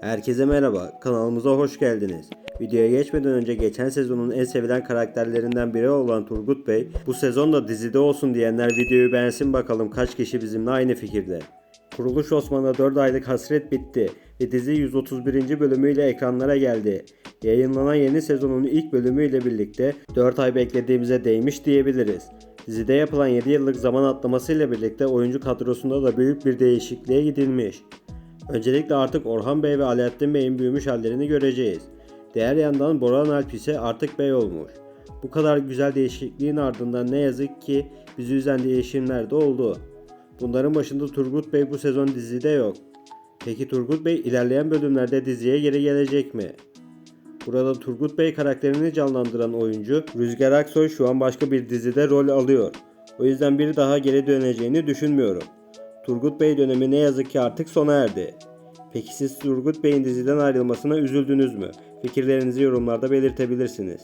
Herkese merhaba, kanalımıza hoş geldiniz. Videoya geçmeden önce geçen sezonun en sevilen karakterlerinden biri olan Turgut Bey, bu sezon da dizide olsun diyenler videoyu beğensin bakalım kaç kişi bizimle aynı fikirde. Kuruluş Osman'a 4 aylık hasret bitti ve dizi 131. bölümüyle ekranlara geldi. Yayınlanan yeni sezonun ilk bölümüyle birlikte 4 ay beklediğimize değmiş diyebiliriz. Dizide yapılan 7 yıllık zaman atlamasıyla birlikte oyuncu kadrosunda da büyük bir değişikliğe gidilmiş. Öncelikle artık Orhan Bey ve Alaaddin Bey'in büyümüş hallerini göreceğiz. Diğer yandan Boran Alp ise artık bey olmuş. Bu kadar güzel değişikliğin ardından ne yazık ki bizi üzen değişimler de oldu. Bunların başında Turgut Bey bu sezon dizide yok. Peki Turgut Bey ilerleyen bölümlerde diziye geri gelecek mi? Burada Turgut Bey karakterini canlandıran oyuncu Rüzgar Aksoy şu an başka bir dizide rol alıyor. O yüzden bir daha geri döneceğini düşünmüyorum. Turgut Bey dönemi ne yazık ki artık sona erdi. Peki siz Turgut Bey'in diziden ayrılmasına üzüldünüz mü? Fikirlerinizi yorumlarda belirtebilirsiniz.